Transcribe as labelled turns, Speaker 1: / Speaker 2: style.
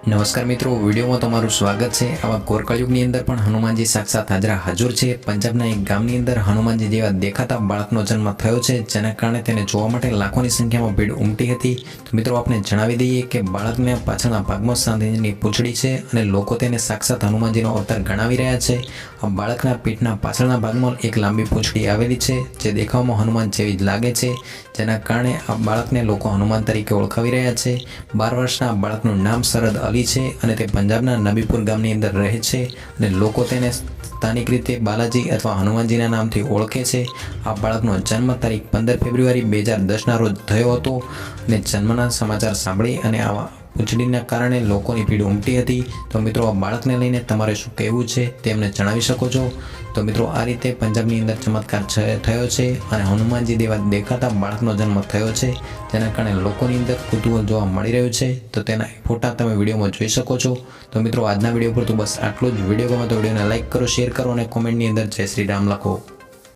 Speaker 1: નમસ્કાર મિત્રો, વિડીયોમાં તમારું સ્વાગત છે. આવા કોરકળયુગની અંદર પણ હનુમાનજી સાક્ષાત હાજરા હાજર છે. પંજાબના એક ગામની અંદર હનુમાનજી જેવા દેખાતા બાળકનો જન્મ થયો છે, જેના કારણે તેને જોવા માટે લાખોની સંખ્યામાં ભીડ ઉમટી હતી. તો મિત્રો આપણે જણાવી દઈએ કે બાળકને પાછળના ભાગમાં સાંધીની પૂંછડી છે અને લોકો તેને સાક્ષાત હનુમાનજીનો અવતાર ગણાવી રહ્યા છે. આ બાળકના પીઠના પાછળના ભાગમાં એક લાંબી પૂંછડી આવેલી છે, જે દેખાવમાં હનુમાન જેવી જ લાગે છે. જેના કારણે આ બાળકને લોકો હનુમાન તરીકે ઓળખાવી રહ્યા છે. બાર વર્ષના બાળકનું નામ શરદ અલી છે અને તે પંજાબના નબીપુર ગામની અંદર રહે છે અને લોકો તેને સ્થાનિક રીતે બાલાજી અથવા હનુમાનજીના નામથી ઓળખે છે. આ બાળકનો જન્મ તારીખ પંદર ફેબ્રુઆરી બે હજાર દસના રોજ થયો હતો અને જન્મના સમાચાર સાંભળી અને આવા પૂંછડીના કારણે લોકોની ભીડ ઉમટી હતી. તો મિત્રો, આ બાળકને લઈને તમારે શું કહેવું છે તે અમને જણાવી શકો છો. તો મિત્રો, આ રીતે પંજાબની અંદર ચમત્કાર થયો છે અને હનુમાનજી દેવા દેખાતા બાળકનો જન્મ થયો છે. જેના કારણે લોકોની અંદર કુતૂહલ જોવા મળી રહ્યું છે. તો તેના ફોટા તમે વિડીયોમાં જોઈ શકો છો. તો મિત્રો, આજના વીડિયો પર તો બસ આટલું જ. વીડિયો ગમે તો વિડીયોને લાઈક કરો, શેર કરો અને કોમેન્ટની અંદર જય શ્રી રામ લખો.